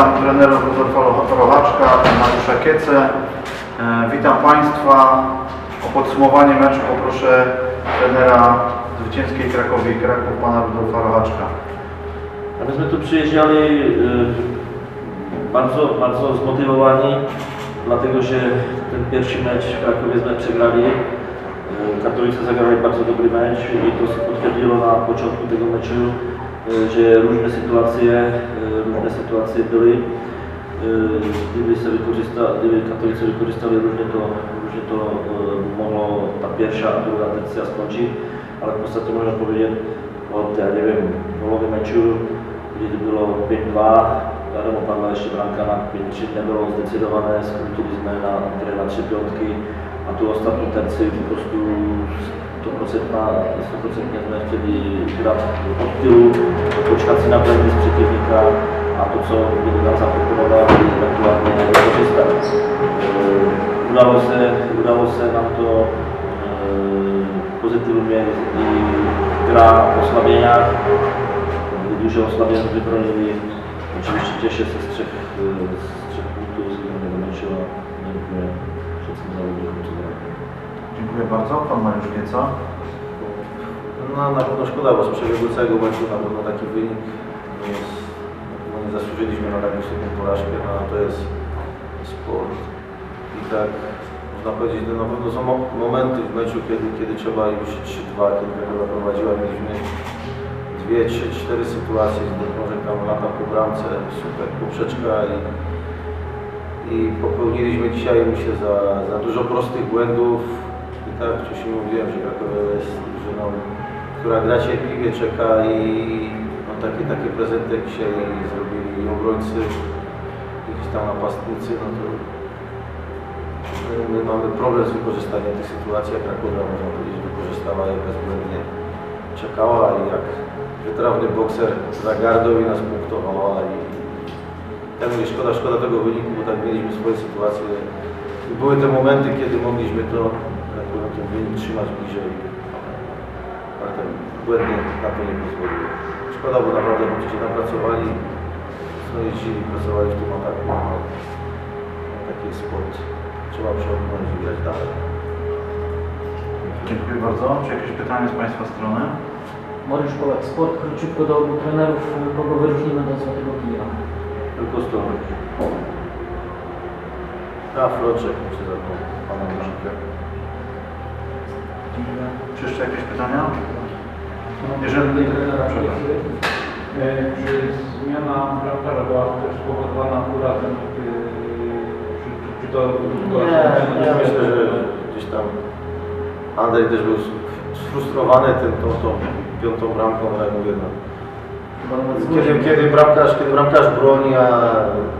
Witam trenerów Rudolfa Rochaczka, Mariusza Kiece. Witam Państwa. O podsumowanie meczu poproszę trenera zwycięskiej Krakowi Kraków, pana Rudolfa Rochaczka. A myśmy tu przyjeżdżali y, bardzo, bardzo zmotywowani, dlatego że ten pierwszy mecz w Krakowie my przegrali. Y, Katolicy zagrali bardzo dobry mecz i to się potwierdziło na początku tego meczu, y, że różne sytuacje, y, różne sytuacje były. Y, Gdyby, sobie wykorzysta, gdyby katolicy wykorzystali różnie to, różnie to y, mogło ta pierwsza a druga tercja skończyć, ale w zasadzie można powiedzieć od, ja nie wiem, połowy meczu, gdy było 5-2, wiadomo, padła jeszcze bramka na 5-3, nie było zdecydowane, skróciliśmy na grę na 3 piątki, a tu ostatnią tercję po prostu 100% na 100% nie chcieli grać od tyłu, poczekać na błędy z przeciwnika, a to co gdyby nam zaproponował ewentualnie wykorzystać. Yy, Udało się, udało się nam to yy, pozytywnie i gra w osłabieniach, duże osłabienia wybronili. Oczywiście cieszę się z trzech, yy, z trzech punktów Dziękuję bardzo. Pan Mariusz Kieca. No na pewno szkoda, bo z przebiegu całego meczu na pewno taki wynik nie, jest, no, nie zasłużyliśmy na taką średnią porażkę, no, to jest sport. I tak można powiedzieć, że na pewno są mo- momenty w meczu, kiedy, kiedy trzeba już 3-2, kiedy Krakowa prowadziła, mieliśmy dwie, trzy, cztery sytuacje, gdzie może tam lata po bramce, super poprzeczka i, i popełniliśmy dzisiaj myślę za, za dużo prostych błędów tak wcześniej mówiłem, że Krakowa jest drużyną, która gra cierpliwie, czeka i no, takie, takie prezenty jak dzisiaj zrobili obrońcy, jakieś tam napastnicy, no to my- my mamy problem z wykorzystaniem tych sytuacji, a Krakowa można powiedzieć wykorzystała je bezbłędnie. Czekała i jak wytrawny bokser za gardą i nas punktowała i ja mówię, szkoda, szkoda tego wyniku, bo tak mieliśmy swoje sytuacje. Były te momenty, kiedy mogliśmy to, jak powiem, ten wynik trzymać bliżej, ale ten błędnie na to nie pozwoliło. Szkoda, bo naprawdę ludzie się napracowali, no jeździli, pracowali w tym ataku. No, taki jest sport. Trzeba przełknąć i grać dalej. Dziękuję bardzo. Czy jakieś pytania z Państwa strony? Mariusz Polak, sport króciutko do obu trenerów, kogo wyróżnimy do Złotego Kija? Tylko stronę. A Froczek, myślę, za tą pana Marzykę. Czy jeszcze jakieś pytania? Jeżeli Przepraszam. e, czy zmiana bramkarza była też spowodowana akurat e, czy, czy, czy to Nie, myślę, że gdzieś tam Andrzej też był sfrustrowany tym, tą, tą piątą bramką, ale mówię, no, Kiedy, kiedy, bramkarz, kiedy bramkarz broni, a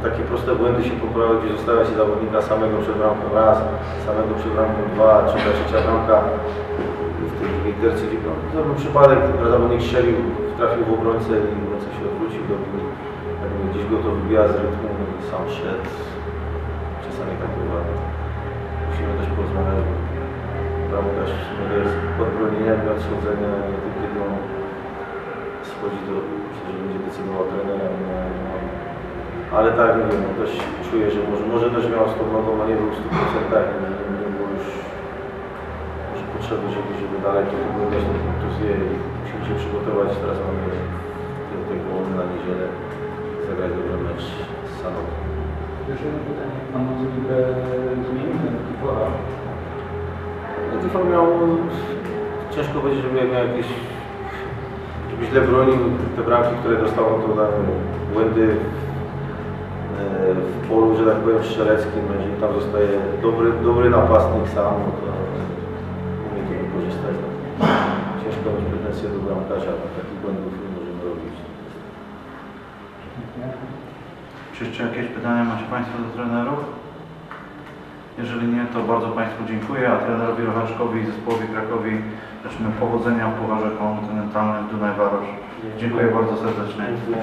takie proste błędy się poprawią, gdzie zostawia się zawodnika samego przed bramką raz, samego przed bramką dwa, trzecia, trzecia bramka w tej drugiej tercji, gdzie no, to był przypadek, zawodnik strzelił, trafił w obrońcę i obrońca się odwrócił do mnie. Jak mówię, gdzieś go to wybija z rytmu i sam szedł. Czasami tak bywa. Musimy też porozmawiać, bo bramkarz jest pod bronieniem od schodzenia, nie tym, kiedy on schodzi do, że będzie decydował trener, a nie. Ale tak, nie wiem, no też czuję, że może, może też miał z tą nogą, a nie był w 100%, nie, nie, było już potrzeby, żeby, żeby dalej to też do kontuzję i musimy się przygotować. Teraz mamy do połowy na niedzielę zagrać dobry mecz z Sanok. Jeszcze jedno pytanie. Pan możliwe zmienił ten Kifora? Tifon miał, ciężko powiedzieć, żeby miał jakieś, żeby źle bronił te bramki, które dostał, no to tam błędy e, w polu, że tak powiem, strzeleckim, no, jeżeli tam zostaje dobry, dobry napastnik sam, no to pretensje do bramkarza, bo takich błędów nie możemy robić. Czy jeszcze jakieś pytania macie Państwo do trenerów? Jeżeli nie, to bardzo Państwu dziękuję, a trenerowi Rochaczkowi i zespołowi Krakowi życzymy powodzenia w Pucharze Kontynentalnym Dunaj Warosz. Dziękuję bardzo serdecznie. Dziękuję.